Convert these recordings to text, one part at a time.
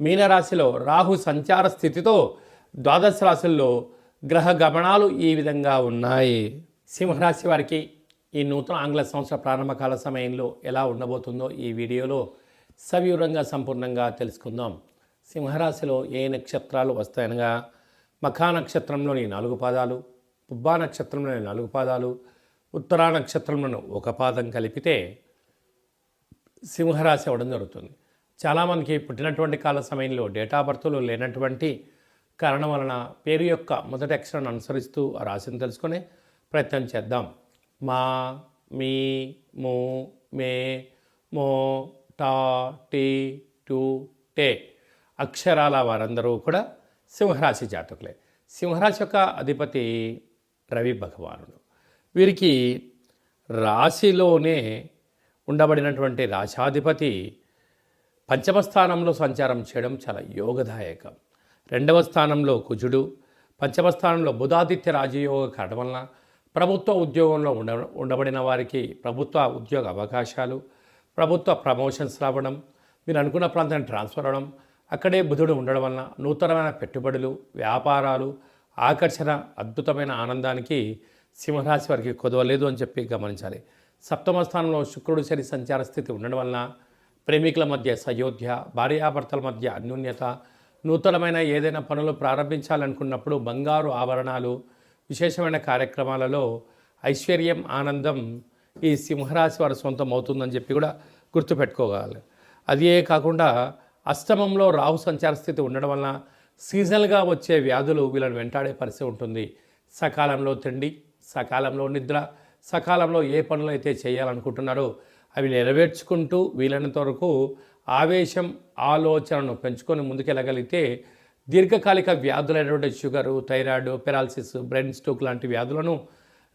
మీనరాశిలో రాహు సంచార స్థితితో ద్వాదశ రాశుల్లో గ్రహ గమనాలు ఈ విధంగా ఉన్నాయి. సింహరాశి వారికి ఈ నూతన ఆంగ్ల సంవత్సర ప్రారంభకాల సమయంలో ఎలా ఉండబోతుందో ఈ వీడియోలో సవివరంగా సంపూర్ణంగా తెలుసుకుందాం. సింహరాశిలో ఏ నక్షత్రాలు వస్తాయనగా మఖా నక్షత్రంలోని నాలుగు పాదాలు పుబ్బా నక్షత్రంలోని నాలుగు పాదాలు ఉత్తరా నక్షత్రంలో ఒక పాదం కలిపితే సింహరాశి అవ్వడం జరుగుతుంది. చాలామందికి పుట్టినటువంటి కాల సమయంలో డేటా బర్త్లు లేనటువంటి కారణం వలన పేరు యొక్క మొదటి అక్షరాన్ని అనుసరిస్తూ ఆ రాశిని తెలుసుకునే ప్రయత్నం చేద్దాం. మా మీ మూ మే మో టా టీ టూ టే అక్షరాల వారందరూ కూడా సింహరాశి జాతకులే. సింహరాశి యొక్క అధిపతి రవి భగవానుడు. వీరికి రాశిలోనే ఉండబడినటువంటి రాశాధిపతి పంచమ స్థానంలో సంచారం చేయడం చాలా యోగదాయకం. రెండవ స్థానంలో కుజుడు పంచమ స్థానంలో బుధాదిత్య రాజయోగ కావడం వలన ప్రభుత్వ ఉద్యోగంలో ఉండ ఉండబడిన వారికి ప్రభుత్వ ఉద్యోగ అవకాశాలు ప్రభుత్వ ప్రమోషన్స్ రావడం మీరు అనుకున్న ప్రాంతానికి ట్రాన్స్ఫర్ అవ్వడం అక్కడే బుధుడు ఉండడం వలన నూతనమైన పెట్టుబడులు వ్యాపారాలు ఆకర్షణ అద్భుతమైన ఆనందానికి సింహరాశి వారికి కొదవలేదు అని చెప్పి గమనించాలి. సప్తమ స్థానంలో శుక్రుడు శని సంచార స్థితి ఉండడం వలన ప్రేమికుల మధ్య సయోధ్య భార్యాభర్తల మధ్య అన్యోన్యత నూతనమైన ఏదైనా పనులు ప్రారంభించాలనుకున్నప్పుడు బంగారు ఆభరణాలు విశేషమైన కార్యక్రమాలలో ఐశ్వర్యం ఆనందం ఈ సింహరాశి వారి సొంతం అవుతుందని చెప్పి కూడా గుర్తుపెట్టుకోగలరు అదే కాకుండా అష్టమంలో రాహు సంచార స్థితి ఉండడం వలన సీజనల్గా వచ్చే వ్యాధులు వీళ్ళని వెంటాడే పరిస్థితి ఉంటుంది. సకాలంలో తిండి సకాలంలో నిద్ర సకాలంలో ఏ పనులు అయితే చేయాలనుకుంటున్నారో అవి నెరవేర్చుకుంటూ వీలైనంత వరకు ఆవేశం ఆలోచనను పెంచుకొని ముందుకెళ్ళగలిగితే దీర్ఘకాలిక వ్యాధులైనటువంటి sugar thyroid paralysis brain stroke లాంటి వ్యాధులను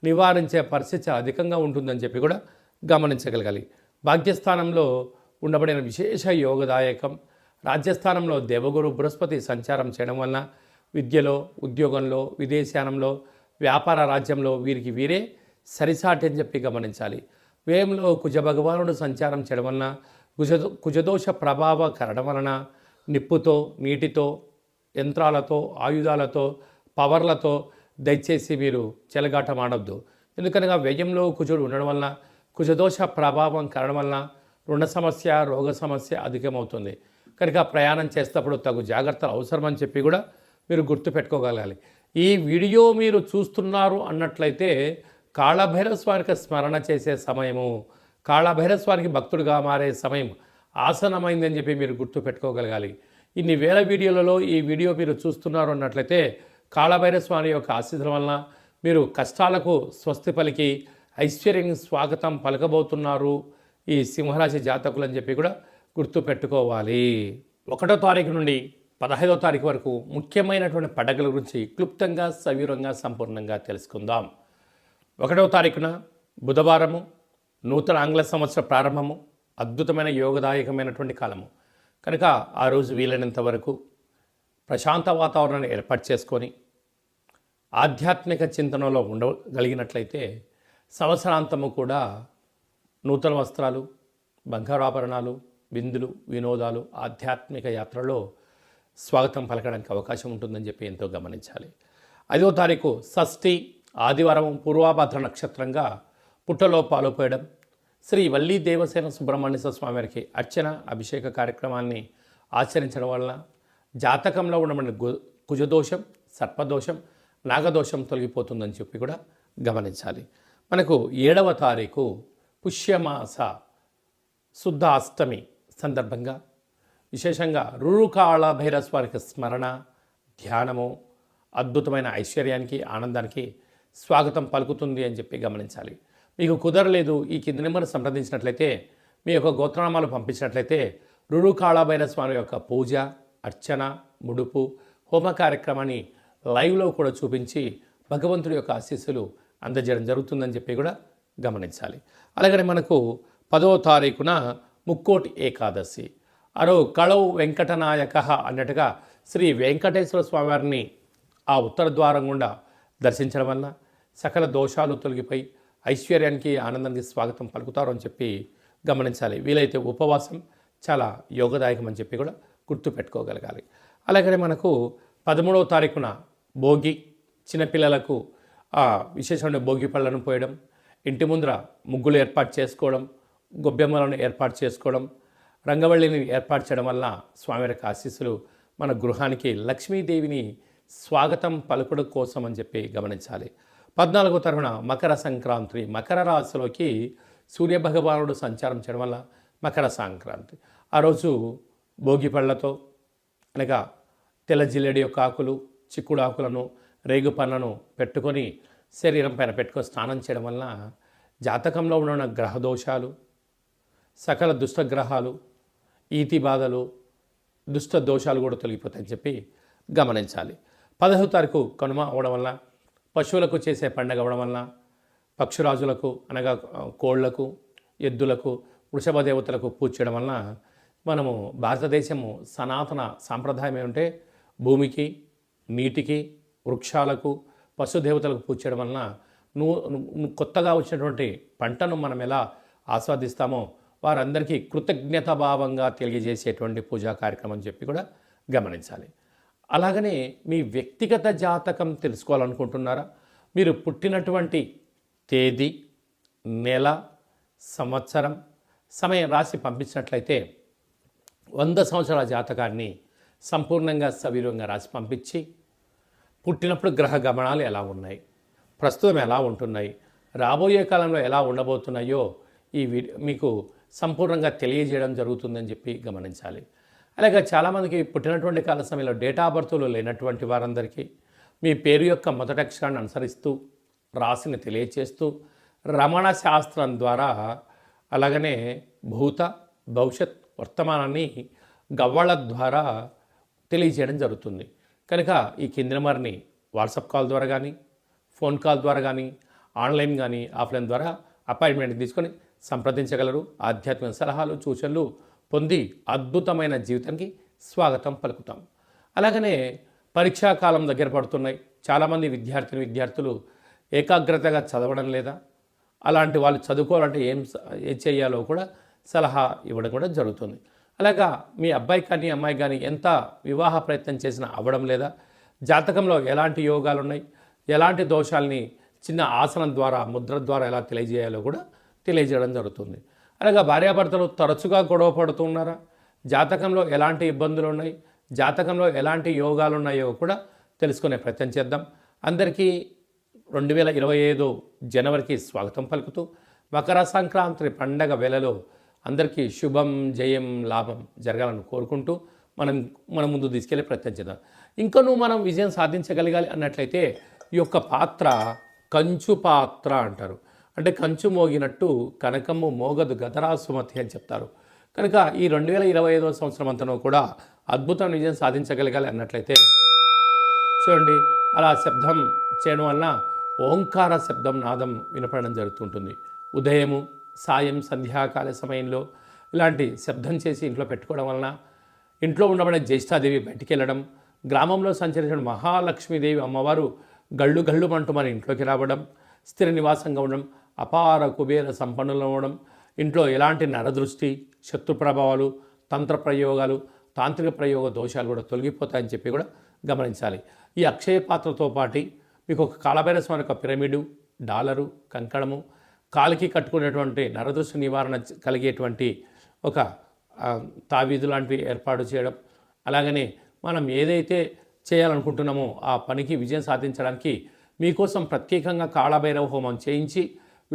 నివారించే పరిస్థితి అధికంగా ఉంటుందని చెప్పి కూడా గమనించగలగాలి. భాగ్యస్థానంలో ఉండబడిన విశేష యోగదాయకం రాజ్యస్థానంలో దేవగురు బృహస్పతి సంచారం చేయడం వలన విద్యలో ఉద్యోగంలో విదేశానంలో వ్యాపార రాజ్యంలో వీరికి వీరే సరిసాటి అని చెప్పి గమనించాలి. వ్యయంలో కుజ భగవానుడు సంచారం చేయడం వలన కుజ కుజదోష ప్రభావ కరడం వలన నిప్పుతో నీటితో యంత్రాలతో ఆయుధాలతో పవర్లతో దయచేసి మీరు చెలగాటమాడొద్దు ఎందుకనగా వ్యయంలో కుజుడు ఉండడం వలన కుజదోష ప్రభావం కారణం వలన రుణ సమస్య రోగ సమస్య అధికమవుతుంది. కనుక ప్రయాణం చేసేటప్పుడు తగు జాగ్రత్తలు అవసరమని చెప్పి కూడా మీరు గుర్తుపెట్టుకోగలగాలి. ఈ వీడియో మీరు చూస్తున్నారు అన్నట్లయితే కాళభైరవ స్వామికి స్మరణ చేసే సమయము కాళభైరవ స్వామికి మారే సమయం ఆసనమైందని చెప్పి మీరు గుర్తు పెట్టుకోగలగాలి. ఇన్ని వేల వీడియోలలో ఈ వీడియో మీరు చూస్తున్నారు అన్నట్లయితే కాళభైర స్వామి యొక్క ఆశీస్సుల వలన మీరు కష్టాలకు స్వస్తి పలికి ఐశ్వర్యం స్వాగతం పలకబోతున్నారు ఈ సింహరాశి జాతకులు అని చెప్పి కూడా గుర్తు పెట్టుకోవాలి. ఒకటో తారీఖు నుండి పదహైదో తారీఖు వరకు ముఖ్యమైనటువంటి పండగల గురించి క్లుప్తంగా సవివరంగా సంపూర్ణంగా తెలుసుకుందాం. ఒకటవ తారీఖున బుధవారము నూతన ఆంగ్ల సంవత్సర ప్రారంభము అద్భుతమైన యోగదాయకమైనటువంటి కాలము. కనుక ఆ రోజు వీలైనంత వరకు ప్రశాంత వాతావరణాన్ని ఏర్పాటు చేసుకొని ఆధ్యాత్మిక చింతనలో ఉండగలిగినట్లయితే సంవత్సరాంతము కూడా నూతన వస్త్రాలు బంగారాభరణాలు విందులు వినోదాలు ఆధ్యాత్మిక యాత్రలో స్వాగతం పలకడానికి అవకాశం ఉంటుందని చెప్పి ఎంతో గమనించాలి. ఐదో తారీఖు షష్ఠి ఆదివారం పూర్వాభాద్ర నక్షత్రంగా పుట్టలో పాలుపోయడం. శ్రీ వల్లీ దేవసేన సుబ్రహ్మణ్య స్వామివారికి అర్చన అభిషేక కార్యక్రమాన్ని ఆచరించడం వలన జాతకంలో ఉండమని గు- కుజదోషం సర్పదోషం నాగదోషం తొలగిపోతుందని చెప్పి కూడా గమనించాలి. మనకు ఏడవ తారీఖు పుష్యమాస శుద్ధ అష్టమి సందర్భంగా విశేషంగా రురుకాళ భైరస్వారికి స్మరణ ధ్యానము అద్భుతమైన ఐశ్వర్యానికి ఆనందానికి స్వాగతం పలుకుతుంది అని చెప్పి గమనించాలి. మీకు కుదరలేదు ఈ కింది నెంబర్ సంప్రదించినట్లయితే మీ యొక్క గోత్రనామాలు పంపించినట్లయితే రురుకాళ భైరస్వామి యొక్క పూజ అర్చన ముడుపు హోమ కార్యక్రమాన్ని లైవ్లో కూడా చూపించి భగవంతుడి యొక్క ఆశీస్సులు అందజేయడం జరుగుతుందని చెప్పి కూడా గమనించాలి. అలాగనే మనకు పదవ తారీఖున ముక్కోటి ఏకాదశి. అరో కళవు వెంకటనాయక అన్నట్టుగా శ్రీ వెంకటేశ్వర స్వామివారిని ఆ ఉత్తర ద్వారం గుండా దర్శించడం వల్ల సకల దోషాలు తొలగిపోయి ఐశ్వర్యానికి ఆనందానికి స్వాగతం పలుకుతారు అని చెప్పి గమనించాలి. వీలైతే ఉపవాసం చాలా యోగదాయకం అని చెప్పి కూడా గుర్తుపెట్టుకోగలగాలి. అలాగనే మనకు పదమూడవ తారీఖున భోగి చిన్నపిల్లలకు ఆ విశేషమైన భోగి పళ్ళను పోయడం ఇంటి ముందర ముగ్గులు ఏర్పాటు చేసుకోవడం గొబ్బెమ్మలను ఏర్పాటు చేసుకోవడం రంగవల్లిని ఏర్పాటు చేయడం వల్ల స్వామివారికి ఆశీస్సులు మన గృహానికి లక్ష్మీదేవిని స్వాగతం పలుకుడు కోసం అని చెప్పి గమనించాలి. పద్నాలుగో తరఫున మకర సంక్రాంతి మకర రాశిలోకి సూర్యభగవానుడు సంచారం చేయడం వల్ల మకర సంక్రాంతి. ఆ రోజు భోగి పళ్ళతో అనగా తెల్ల జిల్లేడి యొక్క ఆకులు చిక్కుడు ఆకులను రేగు పండ్లను పెట్టుకొని శరీరం పైన పెట్టుకొని స్నానం చేయడం వల్ల జాతకంలో ఉన్న గ్రహ దోషాలు సకల దుష్టగ్రహాలు ఈతి బాధలు దుష్ట దోషాలు కూడా తొలగిపోతాయని చెప్పి గమనించాలి. పదహో తారీఖు కనుమ అవడం వల్ల పశువులకు చేసే పండగ అవడం వలన పక్షురాజులకు అనగా కోళ్ళకు ఎద్దులకు వృషభ దేవతలకు పూజ చేయడం వలన మనము భారతదేశము సనాతన సాంప్రదాయం ఏమంటే భూమికి నీటికి వృక్షాలకు పశుదేవతలకు పూజ చేయడం వలన నువ్వు కొత్తగా వచ్చినటువంటి పంటను మనం ఎలా ఆస్వాదిస్తామో వారందరికీ కృతజ్ఞత భావంగా తెలియజేసేటువంటి పూజా కార్యక్రమం చెప్పి కూడా గమనించాలి. అలాగనే మీ వ్యక్తిగత జాతకం తెలుసుకోవాలనుకుంటున్నారా? మీరు పుట్టినటువంటి తేదీ నెల సంవత్సరం సమయం రాసి పంపించినట్లయితే వంద సంవత్సరాల జాతకాన్ని సంపూర్ణంగా సవీరంగా రాసి పంపించి పుట్టినప్పుడు గ్రహ గమనాలు ఎలా ఉన్నాయి? ప్రస్తుతం ఎలా ఉంటున్నాయి? రాబోయే కాలంలో ఎలా ఉండబోతున్నాయో ఈ మీకు సంపూర్ణంగా తెలియజేయడం జరుగుతుందని చెప్పి గమనించాలి. అలాగే చాలామందికి పుట్టినటువంటి కాల సమయంలో డేటా బర్త్లు లేనటువంటి వారందరికీ మీ పేరు యొక్క మొదటి అక్షరాన్ని అనుసరిస్తూ రాశిని తెలియచేస్తూ రమణ శాస్త్రం ద్వారా అలాగనే భూత భవిష్యత్ వర్తమానాన్ని గవ్వళ ద్వారా తెలియజేయడం జరుగుతుంది. కనుక ఈ కింది నెంబర్ని వాట్సాప్ కాల్ ద్వారా కానీ ఫోన్ కాల్ ద్వారా కానీ ఆన్లైన్ కానీ ఆఫ్లైన్ ద్వారా అపాయింట్మెంట్ తీసుకొని సంప్రదించగలరు. ఆధ్యాత్మిక సలహాలు సూచనలు పొంది అద్భుతమైన జీవితానికి స్వాగతం పలుకుతాం. అలాగనే పరీక్షా కాలం దగ్గర పడుతున్నాయి. చాలామంది విద్యార్థిని విద్యార్థులు ఏకాగ్రతగా చదవడం లేదా అలాంటి వాళ్ళు చదువుకోవాలంటే ఏం ఏం చేయాలో కూడా సలహా ఇవ్వడం కూడా జరుగుతుంది. అలాగా మీ అబ్బాయి కానీ అమ్మాయి కానీ ఎంత వివాహ ప్రయత్నం చేసినా అవ్వడం లేదా జాతకంలో ఎలాంటి యోగాలు ఉన్నాయి ఎలాంటి దోషాలని చిన్న ఆసనం ద్వారా ముద్ర ద్వారా ఎలా తెలియజేయాలో కూడా తెలియజేయడం జరుగుతుంది. అలాగా భార్యాభర్తలు తరచుగా గొడవ పడుతున్నారా జాతకంలో ఎలాంటి ఇబ్బందులు ఉన్నాయి? జాతకంలో ఎలాంటి యోగాలు ఉన్నాయో కూడా తెలుసుకునే ప్రయత్నం చేద్దాం. అందరికీ రెండు వేల ఇరవై ఐదు జనవరికి స్వాగతం పలుకుతూ మకర సంక్రాంతి పండగ వేళలో అందరికీ శుభం జయం లాభం జరగాలని కోరుకుంటూ మనం మన ముందు తీసుకెళ్ళి ప్రయత్నం చేద్దాం. ఇంకనూ మనం విజయం సాధించగలగాలి అన్నట్లయితే ఈ యొక్క పాత్ర కంచు పాత్ర అంటారు. అంటే కంచు మోగినట్టు కనకము మోగదు గదరా సుమతి అని చెప్తారు. కనుక ఈ రెండు వేల ఇరవై ఐదవ సంవత్సరం అంతనూ కూడా అద్భుతమైన విజయం సాధించగలగాలి అన్నట్లయితే చూడండి అలా శబ్దం చేయడం వలన ఓంకార శబ్దం నాదం వినపడడం జరుగుతుంటుంది. ఉదయము సాయం సంధ్యాకాల సమయంలో ఇలాంటి శబ్దం చేసి ఇంట్లో పెట్టుకోవడం వలన ఇంట్లో ఉండబడే జ్యేష్ఠాదేవి బయటికి వెళ్ళడం గ్రామంలో సంచరించిన మహాలక్ష్మీదేవి అమ్మవారు గళ్ళు గళ్ళు అంటూ మన ఇంట్లోకి రావడం స్థిర నివాసంగా ఉండడం అపార కుబేర సంపన్నులు అవ్వడం ఇంట్లో ఎలాంటి నరదృష్టి శత్రు ప్రభావాలు తంత్ర ప్రయోగాలు తాంత్రిక ప్రయోగ దోషాలు కూడా తొలగిపోతాయని చెప్పి కూడా గమనించాలి. ఈ అక్షయ పాత్రతో పాటు మీకు ఒక కాలభైరస్వామి యొక్క పిరమిడు డాలరు కంకణము కాలికి కట్టుకునేటువంటి నరదృష్టి నివారణ కలిగేటువంటి ఒక ఆ, తావీదు లాంటివి ఏర్పాటు చేయడం అలాగనే మనం ఏదైతే చేయాలనుకుంటున్నామో ఆ పనికి విజయం సాధించడానికి మీకోసం ప్రత్యేకంగా కాళభైరవ హోమం చేయించి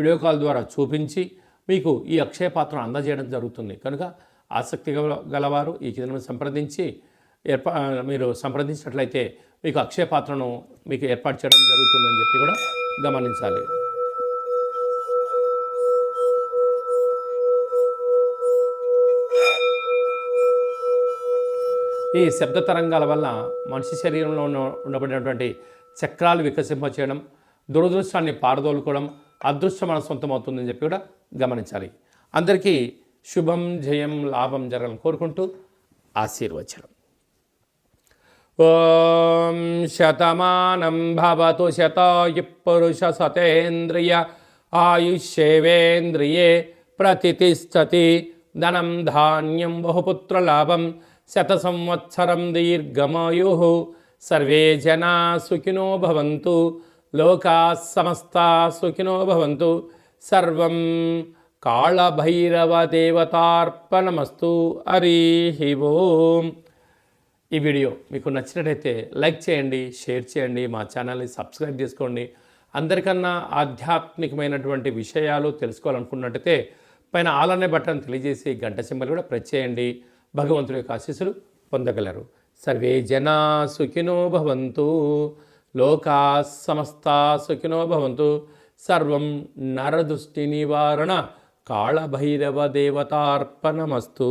వీడియో కాల్ ద్వారా చూపించి మీకు ఈ అక్షయ పాత్రను అందజేయడం జరుగుతుంది. కనుక ఆసక్తి గల- గలవారు ఈ కింద సంప్రదించి ఏర్పా మీరు సంప్రదించినట్లయితే మీకు అక్షయ పాత్రను మీకు ఏర్పాటు చేయడం జరుగుతుందని చెప్పి కూడా గమనించాలి. ఈ శబ్ద తరంగాల వల్ల మనిషి శరీరంలో ఉన్న ఉండబడినటువంటి చక్రాలు వికసింపచేయడం దురదృష్టాన్ని పారదోలుకోవడం అదృష్టం మన సొంతమవుతుందని చెప్పి కూడా గమనించాలి. అందరికీ శుభం జయం లాభం జరగాలని కోరుకుంటూ ఆశీర్వచనం. ఓం శతమానం భవతు శతాయు పురుష సతేంద్రియ ఆయుష్యేవేంద్రియే ప్రతిష్టతి ధనం ధాన్యం బహుపుత్రలాభం శత సంవత్సరం దీర్ఘమాయు. సర్వే జనా సుఖినో భవంతు. లోకా సమస్త సుఖినో భవంతు. సర్వం కాళభైరవ దేవతార్పణమస్తు హరి ఓం. ఈ వీడియో మీకు నచ్చినట్టయితే లైక్ చేయండి షేర్ చేయండి మా ఛానల్ని సబ్స్క్రైబ్ చేసుకోండి. అందరికన్నా ఆధ్యాత్మికమైనటువంటి విషయాలు తెలుసుకోవాలనుకున్నట్టయితే పైన ఆలనే బట్టను బటన్ తెలియజేసి గంట సింబల్ కూడా ప్రెస్ చేయండి. భగవంతుడి యొక్క ఆశీస్సులు పొందగలరు. సర్వే జనా సుఖినో భవంతు. లోకా సమస్తా సుఖినో భవంతు. సర్వం నరదృష్టి నివారణ. కాళభైరవ దేవతార్పణమస్తు.